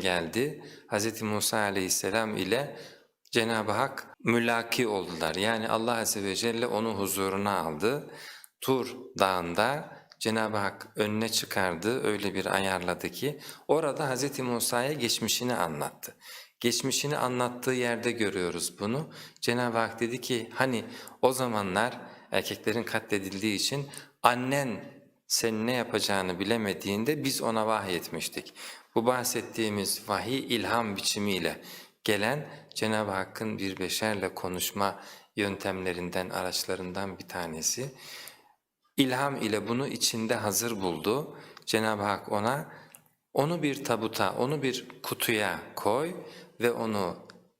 geldi. Hz. Musa aleyhisselam ile Cenab-ı Hak mülaki oldular. Yani Allah Azze ve Celle onu huzuruna aldı. Tur dağında Cenab-ı Hak önüne çıkardı, öyle bir ayarladı ki orada Hz. Musa'ya geçmişini anlattı. Geçmişini anlattığı yerde görüyoruz bunu. Cenab-ı Hak dedi ki hani o zamanlar erkeklerin katledildiği için annen senin ne yapacağını bilemediğinde biz ona vahyetmiştik. Bu bahsettiğimiz vahiy ilham biçimiyle gelen Cenab-ı Hakk'ın bir beşerle konuşma yöntemlerinden, araçlarından bir tanesi. İlham ile bunu içinde hazır buldu. Cenab-ı Hak ona onu bir tabuta, onu bir kutuya koy ve onu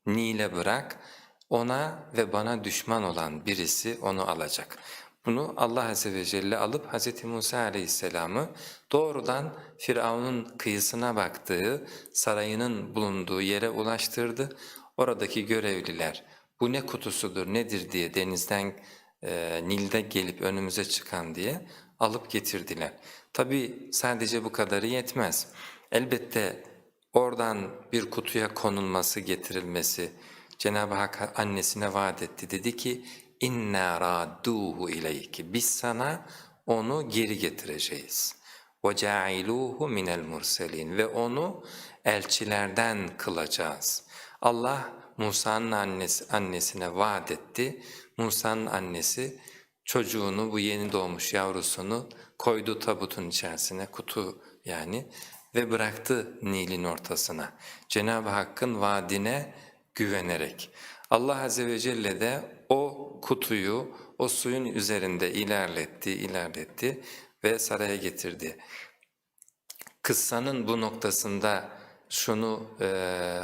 Nil'e bırak. Ona ve bana düşman olan birisi onu alacak. Bunu Allah Azze ve Celle alıp Hz. Musa Aleyhisselam'ı doğrudan Firavun'un kıyısına baktığı, sarayının bulunduğu yere ulaştırdı. Oradaki görevliler bu ne kutusudur, nedir diye denizden e, Nil'de gelip önümüze çıkan diye alıp getirdiler. Tabi sadece bu kadarı yetmez. Elbette oradan bir kutuya konulması, getirilmesi Cenab-ı Hak annesine vaat etti. Dedi ki inna radduhu ileyki. Biz sana onu geri getireceğiz. Ve ca'iluhu minel murselin ve onu elçilerden kılacağız. Allah Musa'nın annesi, annesine vaat etti. Musa'nın annesi çocuğunu, bu yeni doğmuş yavrusunu koydu tabutun içerisine, kutu yani ve bıraktı Nil'in ortasına. Cenab-ı Hakk'ın vaadine güvenerek. Allah Azze ve Celle de o kutuyu o suyun üzerinde ilerletti, ilerletti ve saraya getirdi. Kıssanın bu noktasında şunu e,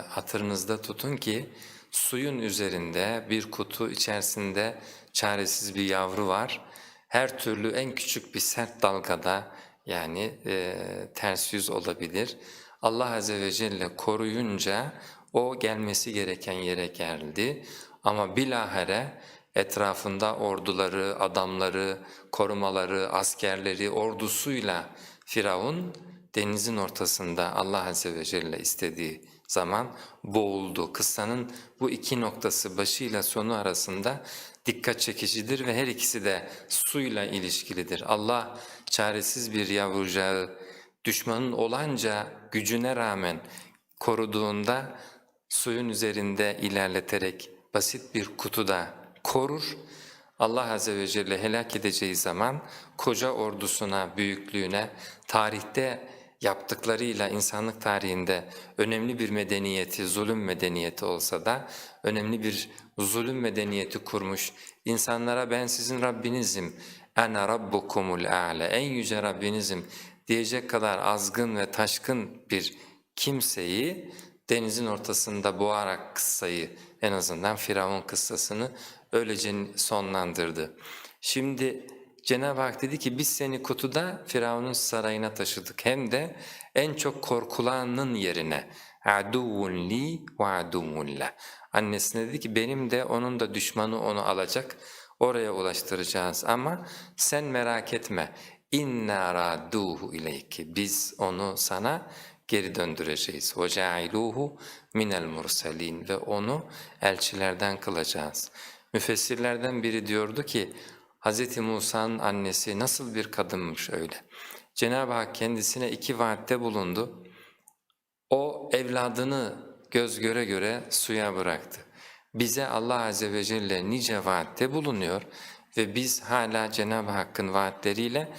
hatırınızda tutun ki suyun üzerinde bir kutu içerisinde çaresiz bir yavru var. Her türlü en küçük bir sert dalgada yani e, ters yüz olabilir. Allah Azze ve Celle koruyunca o gelmesi gereken yere geldi ama bilahare etrafında orduları, adamları, korumaları, askerleri, ordusuyla Firavun denizin ortasında Allah Azze ve Celle istediği zaman boğuldu. Kıssanın bu iki noktası başıyla sonu arasında dikkat çekicidir ve her ikisi de suyla ilişkilidir. Allah çaresiz bir yavrucağı düşmanın olanca gücüne rağmen koruduğunda suyun üzerinde ilerleterek basit bir kutuda korur. Allah Azze ve Celle helak edeceği zaman koca ordusuna, büyüklüğüne, tarihte yaptıklarıyla insanlık tarihinde önemli bir medeniyeti, zulüm medeniyeti olsa da önemli bir zulüm medeniyeti kurmuş, insanlara ben sizin Rabbinizim, ''Ene rabbukumul a'le'' en yüce Rabbinizim diyecek kadar azgın ve taşkın bir kimseyi denizin ortasında boğarak kıssayı en azından Firavun kıssasını öylece sonlandırdı. Şimdi Cenab-ı Hak dedi ki biz seni kutuda Firavun'un sarayına taşıdık hem de en çok korkulanın yerine aduvun li ve aduvun. Annesine dedi ki benim de onun da düşmanı onu alacak oraya ulaştıracağız ama sen merak etme inna radduhu ileyki biz onu sana geri döndüreceğiz. وَجَعِلُوهُ مِنَ الْمُرْسَلِينَ Ve onu elçilerden kılacağız. Müfessirlerden biri diyordu ki, Hz. Musa'nın annesi nasıl bir kadınmış öyle. Cenab-ı Hak kendisine iki vaatte bulundu. O evladını göz göre göre suya bıraktı. Bize Allah Azze ve Celle nice vaatte bulunuyor ve biz hala Cenab-ı Hakk'ın vaatleriyle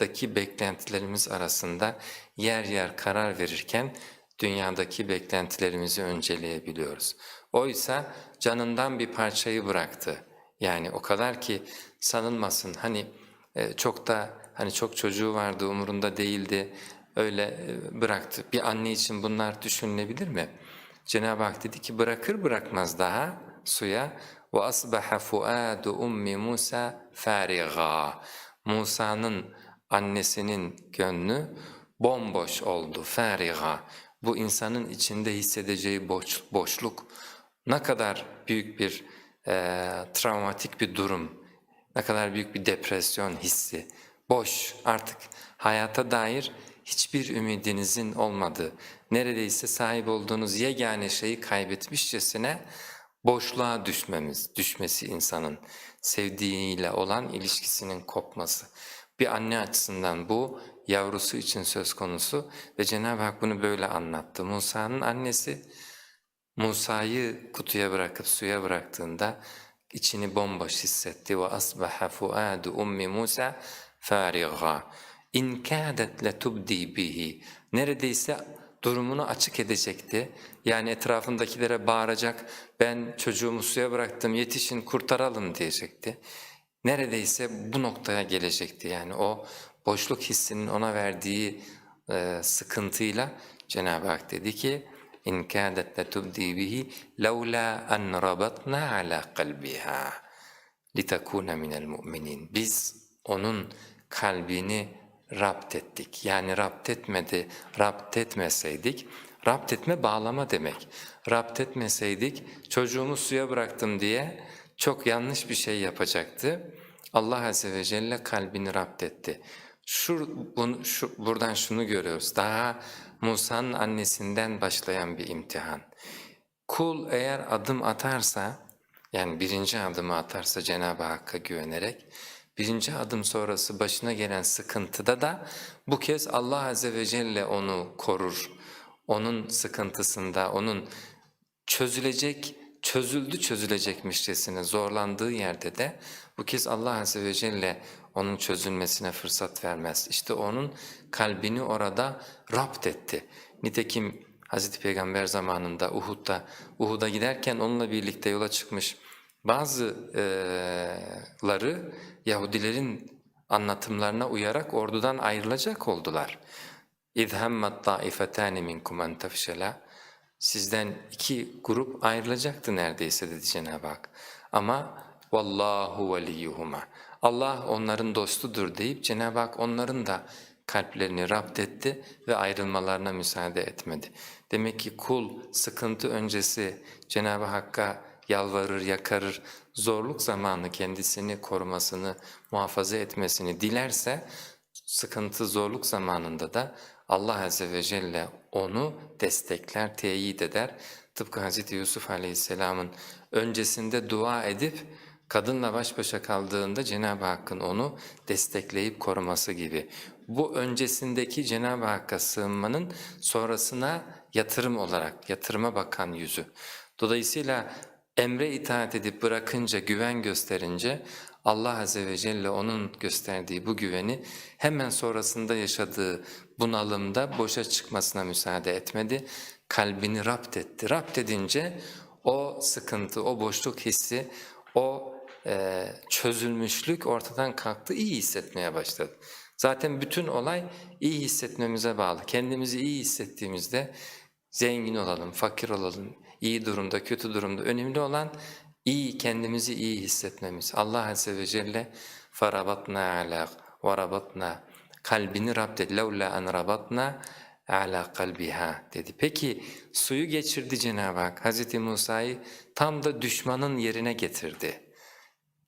uzaktaki beklentilerimiz arasında yer yer karar verirken dünyadaki beklentilerimizi önceleyebiliyoruz. Oysa canından bir parçayı bıraktı. Yani o kadar ki sanılmasın hani e, çok da hani çok çocuğu vardı umurunda değildi öyle e, bıraktı. Bir anne için bunlar düşünülebilir mi? Cenab-ı Hak dedi ki bırakır bırakmaz daha suya ve asbaha fuadu ummi Musa fariga. Musa'nın annesinin gönlü bomboş oldu, fariga. Bu insanın içinde hissedeceği boş, boşluk ne kadar büyük bir e, travmatik bir durum, ne kadar büyük bir depresyon hissi. Boş, artık hayata dair hiçbir ümidinizin olmadığı, neredeyse sahip olduğunuz yegane şeyi kaybetmişçesine boşluğa düşmemiz, düşmesi insanın sevdiğiyle olan ilişkisinin kopması. Bir anne açısından bu yavrusu için söz konusu ve Cenab-ı Hak bunu böyle anlattı. Musa'nın annesi Musa'yı kutuya bırakıp suya bıraktığında içini bomboş hissetti ve asbaha fuadu ummi Musa fariga in kadet letubdi bihi neredeyse durumunu açık edecekti. Yani etrafındakilere bağıracak ben çocuğumu suya bıraktım yetişin kurtaralım diyecekti. Neredeyse bu noktaya gelecekti yani o boşluk hissinin ona verdiği e, sıkıntıyla Cenab-ı Hak dedi ki in kâdet letubdi bihi levlâ en rabatna ala kalbiha litakuna minel mu'minin. Biz onun kalbini rapt ettik. Yani rapt etmedi, rapt etmeseydik, rapt etme bağlama demek. Rapt etmeseydik çocuğumu suya bıraktım diye çok yanlış bir şey yapacaktı. Allah Azze ve Celle kalbini rapt etti. Şu, bunu, şu, buradan şunu görüyoruz. Daha Musa'nın annesinden başlayan bir imtihan. Kul eğer adım atarsa, yani birinci adımı atarsa Cenab-ı Hakk'a güvenerek, birinci adım sonrası başına gelen sıkıntıda da bu kez Allah Azze ve Celle onu korur. Onun sıkıntısında, onun çözülecek, çözüldü çözülecekmişçesine zorlandığı yerde de bu kez Allah Azze ve Celle onun çözülmesine fırsat vermez. İşte onun kalbini orada rapt etti. Nitekim Hazreti Peygamber zamanında Uhud'da, Uhud'a giderken onunla birlikte yola çıkmış bazıları Yahudilerin anlatımlarına uyarak ordudan ayrılacak oldular. اِذْ هَمَّتْ طَائِفَتَانِ مِنْكُمْ اَنْ تَفْشَلَا Sizden iki grup ayrılacaktı neredeyse dedi Cenab-ı Hak. Ama vallahu veliyuhuma. Allah onların dostudur deyip Cenab-ı Hak onların da kalplerini rapt etti ve ayrılmalarına müsaade etmedi. Demek ki kul sıkıntı öncesi Cenab-ı Hakk'a yalvarır, yakarır, zorluk zamanı kendisini korumasını, muhafaza etmesini dilerse sıkıntı, zorluk zamanında da Allah Azze ve Celle onu destekler, teyit eder. Tıpkı Hz. Yusuf Aleyhisselam'ın öncesinde dua edip kadınla baş başa kaldığında Cenab-ı Hakk'ın onu destekleyip koruması gibi. Bu öncesindeki Cenab-ı Hakk'a sığınmanın sonrasına yatırım olarak, yatırıma bakan yüzü. Dolayısıyla emre itaat edip bırakınca, güven gösterince Allah Azze ve Celle onun gösterdiği bu güveni hemen sonrasında yaşadığı bunalımda boşa çıkmasına müsaade etmedi. Kalbini rapt etti. Rapt edince o sıkıntı, o boşluk hissi, o e, çözülmüşlük ortadan kalktı, iyi hissetmeye başladı. Zaten bütün olay iyi hissetmemize bağlı. Kendimizi iyi hissettiğimizde zengin olalım, fakir olalım, iyi durumda, kötü durumda. Önemli olan iyi kendimizi iyi hissetmemiz. Allah Azze ve Celle farabatna ala varabatna kalbini rapt et. Levla en rabatna ala kalbiha dedi. Peki suyu geçirdi Cenab-ı Hak. Hz. Musa'yı tam da düşmanın yerine getirdi.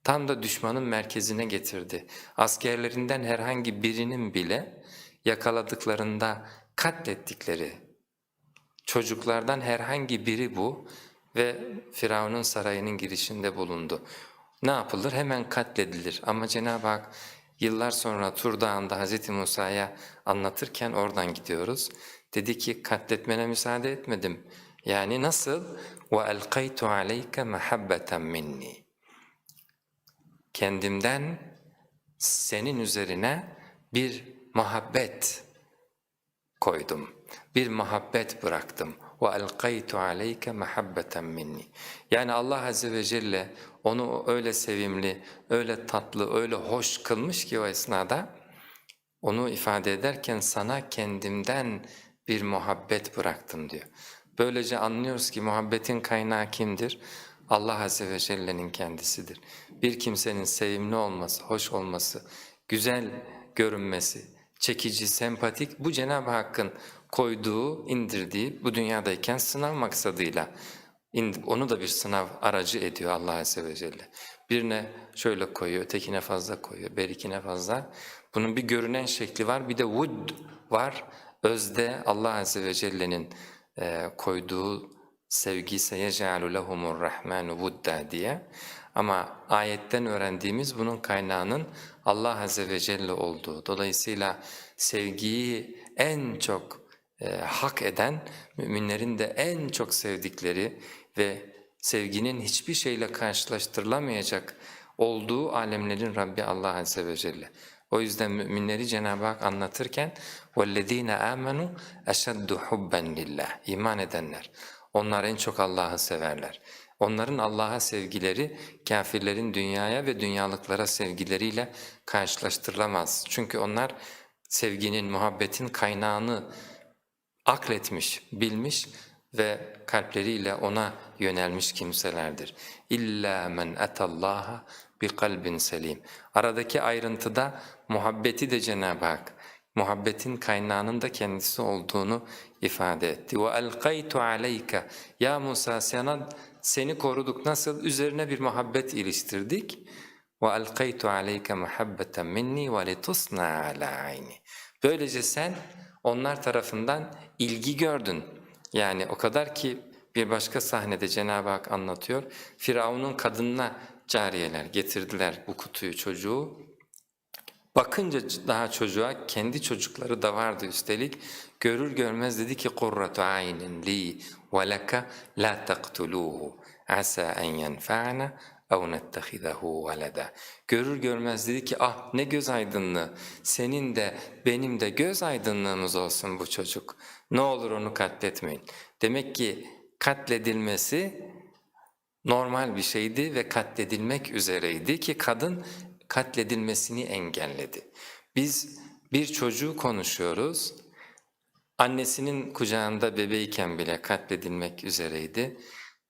Tam da düşmanın merkezine getirdi. Askerlerinden herhangi birinin bile yakaladıklarında katlettikleri çocuklardan herhangi biri bu ve Firavun'un sarayının girişinde bulundu. Ne yapılır? Hemen katledilir ama Cenab-ı Hak yıllar sonra Tur Dağı'nda Hz. Musa'ya anlatırken oradan gidiyoruz. Dedi ki katletmene müsaade etmedim. Yani nasıl? وَاَلْقَيْتُ عَلَيْكَ مَحَبَّةً مِنِّي Kendimden senin üzerine bir muhabbet koydum. Bir muhabbet bıraktım. وَاَلْقَيْتُ عَلَيْكَ مَحَبَّةً مِنِّي Yani Allah Azze ve Celle onu öyle sevimli, öyle tatlı, öyle hoş kılmış ki o esnada onu ifade ederken sana kendimden bir muhabbet bıraktım diyor. Böylece anlıyoruz ki muhabbetin kaynağı kimdir? Allah Azze ve Celle'nin kendisidir. Bir kimsenin sevimli olması, hoş olması, güzel görünmesi, çekici, sempatik bu Cenab-ı Hakk'ın koyduğu, indirdiği bu dünyadayken sınav maksadıyla. Onu da bir sınav aracı ediyor Allah Azze ve Celle. Birine şöyle koyuyor, ötekine fazla koyuyor, berikine fazla. Bunun bir görünen şekli var, bir de vud var. Özde Allah Azze ve Celle'nin e, koyduğu sevgi seyece'alu lehumur rahmanu vudda diye. Ama ayetten öğrendiğimiz bunun kaynağının Allah Azze ve Celle olduğu. Dolayısıyla sevgiyi en çok e, hak eden, müminlerin de en çok sevdikleri ve sevginin hiçbir şeyle karşılaştırılamayacak olduğu alemlerin Rabbi Allah Azze ve Celle. O yüzden müminleri Cenab-ı Hak anlatırken وَالَّذ۪ينَ آمَنُوا اَشَدُّ حُبًّا لِلّٰهِ İman edenler. Onlar en çok Allah'ı severler. Onların Allah'a sevgileri kafirlerin dünyaya ve dünyalıklara sevgileriyle karşılaştırılamaz. Çünkü onlar sevginin, muhabbetin kaynağını akletmiş, bilmiş ve kalpleriyle ona yönelmiş kimselerdir. İlla men etallaha bi kalbin selim. Aradaki ayrıntıda muhabbeti de Cenab-ı Hak muhabbetin kaynağının da kendisi olduğunu ifade etti. Ve elqaytu aleyke ya Musa sana seni koruduk nasıl üzerine bir muhabbet iliştirdik. Ve elqaytu aleyke muhabbeten minni ve litusna ala ayni. Böylece sen onlar tarafından ilgi gördün. Yani o kadar ki bir başka sahnede Cenab-ı Hak anlatıyor. Firavun'un kadınına cariyeler getirdiler bu kutuyu çocuğu. Bakınca daha çocuğa kendi çocukları da vardı üstelik. Görür görmez dedi ki kurratu aynin li ve laka la taqtuluhu asa en ev nettehizehu veleda. Görür görmez dedi ki ah ne göz aydınlığı senin de benim de göz aydınlığımız olsun bu çocuk. Ne olur onu katletmeyin. Demek ki katledilmesi normal bir şeydi ve katledilmek üzereydi ki kadın katledilmesini engelledi. Biz bir çocuğu konuşuyoruz, annesinin kucağında bebeyken bile katledilmek üzereydi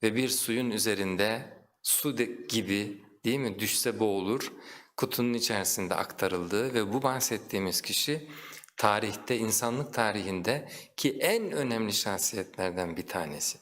ve bir suyun üzerinde su gibi değil mi düşse boğulur, kutunun içerisinde aktarıldığı ve bu bahsettiğimiz kişi tarihte, insanlık tarihinde ki en önemli şahsiyetlerden bir tanesi.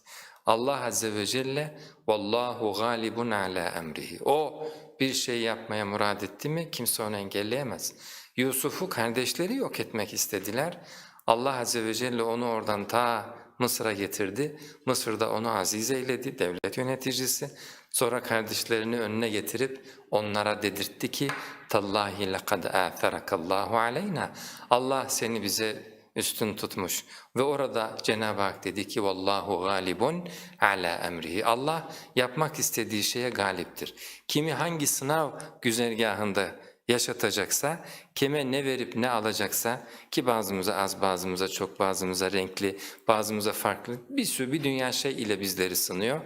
Allah Azze ve Celle vallahu galibun ala emrihi. O bir şey yapmaya murad etti mi kimse onu engelleyemez. Yusuf'u kardeşleri yok etmek istediler. Allah Azze ve Celle onu oradan ta Mısır'a getirdi. Mısır'da onu aziz eyledi, devlet yöneticisi. Sonra kardeşlerini önüne getirip onlara dedirtti ki Tallahi lekad âtherakallahu aleyna. Allah seni bize üstün tutmuş ve orada Cenab-ı Hak dedi ki vallahu galibun ala emrihi. Allah yapmak istediği şeye galiptir. Kimi hangi sınav güzergahında yaşatacaksa, kime ne verip ne alacaksa ki bazımıza az, bazımıza çok, bazımıza renkli, bazımıza farklı bir sürü bir dünya şey ile bizleri sınıyor.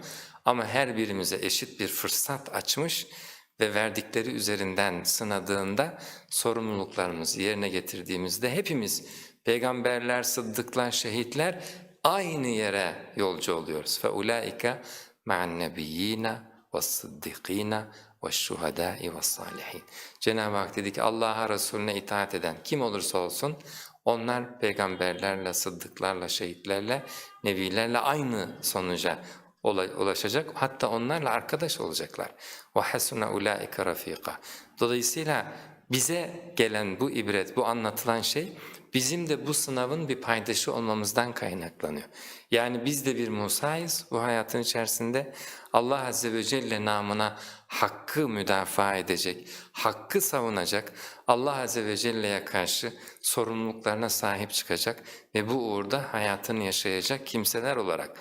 Ama her birimize eşit bir fırsat açmış ve verdikleri üzerinden sınadığında sorumluluklarımızı yerine getirdiğimizde hepimiz peygamberler, sıddıklar, şehitler aynı yere yolcu oluyoruz. فَاُولَٰئِكَ مَعَ النَّبِيِّينَ وَالصِّدِّقِينَ وَالشُّهَدَاءِ وَالصَّالِحِينَ Cenab-ı Hak dedi ki Allah'a Resulüne itaat eden kim olursa olsun onlar peygamberlerle, sıddıklarla, şehitlerle, nebilerle aynı sonuca ula- ulaşacak. Hatta onlarla arkadaş olacaklar. وَحَسُنَ اُولَٰئِكَ رَف۪يقًا Dolayısıyla bize gelen bu ibret, bu anlatılan şey bizim de bu sınavın bir paydaşı olmamızdan kaynaklanıyor. Yani biz de bir Musa'yız bu hayatın içerisinde. Allah Azze ve Celle namına hakkı müdafaa edecek, hakkı savunacak, Allah Azze ve Celle'ye karşı sorumluluklarına sahip çıkacak ve bu uğurda hayatını yaşayacak kimseler olarak